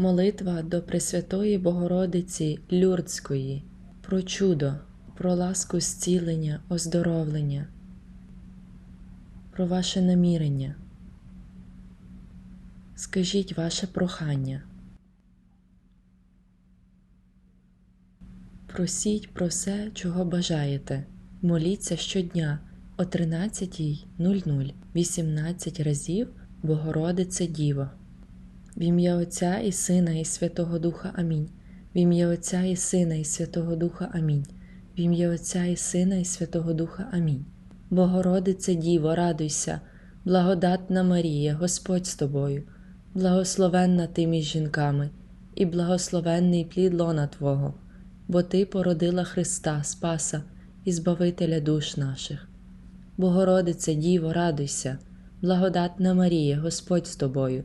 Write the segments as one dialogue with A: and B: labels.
A: Молитва до Пресвятої Богородиці Люрдської про чудо, про ласку зцілення, оздоровлення, про ваше намірення. Скажіть ваше прохання. Просіть про все, чого бажаєте. Моліться щодня о 13.00 18 разів Богородице Діво. В ім'я Отця і Сина, і Святого Духа Амінь. В ім'я Отця і Сина, і Святого Духа Амінь. В ім'я Отця і Сина, і Святого Духа Амінь. Богородице Діво, радуйся, благодатна Марія, Господь з тобою, благословенна ти між жінками, і благословенний плід лона Твого, бо Ти породила Христа, Спаса і Збавителя душ наших. Богородице Діво, радуйся, благодатна Марія, Господь з тобою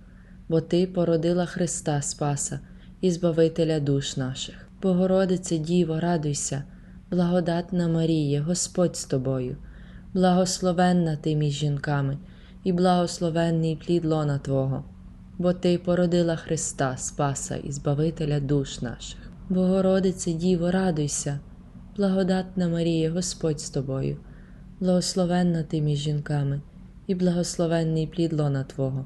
A: бо Ти породила Христа Спаса і Збавителя душ наших. Богородице Діво, радуйся, благодатна Марія, Господь з тобою, благословенна ти між жінками, і благословенний плід лона Твого, бо Ти породила Христа Спаса і Збавителя душ наших. Богородице Діво, радуйся, благодатна Марія, Господь з тобою, благословенна ти між жінками, і благословенний плід лона Твого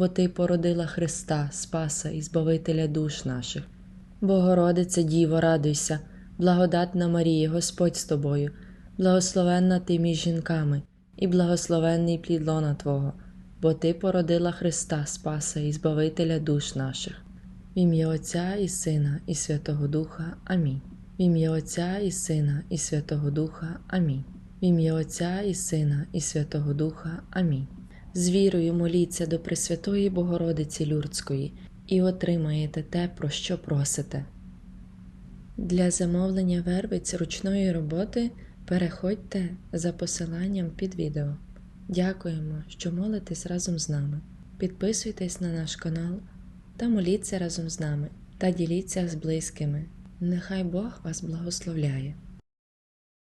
A: бо Ти породила Христа, Спаса і Збавителя душ наших. Богородице, Діво, радуйся, благодатна Марія, Господь з тобою, благословенна ти між жінками, і благословенний плід лона Твого, бо Ти породила Христа, Спаса і Збавителя душ наших. В ім'я Отця і Сина, і Святого Духа. Амінь. В ім'я Отця і Сина, і Святого Духа. Амінь. В ім'я Отця і Сина, і Святого Духа. Амінь. З вірою моліться до Пресвятої Богородиці Люрцької і отримаєте те, про що просите. Для замовлення вервиць ручної роботи переходьте за посиланням під відео. Дякуємо, що молитесь разом з нами. Підписуйтесь на наш канал та моліться разом з нами та діліться з близькими. Нехай Бог вас благословляє.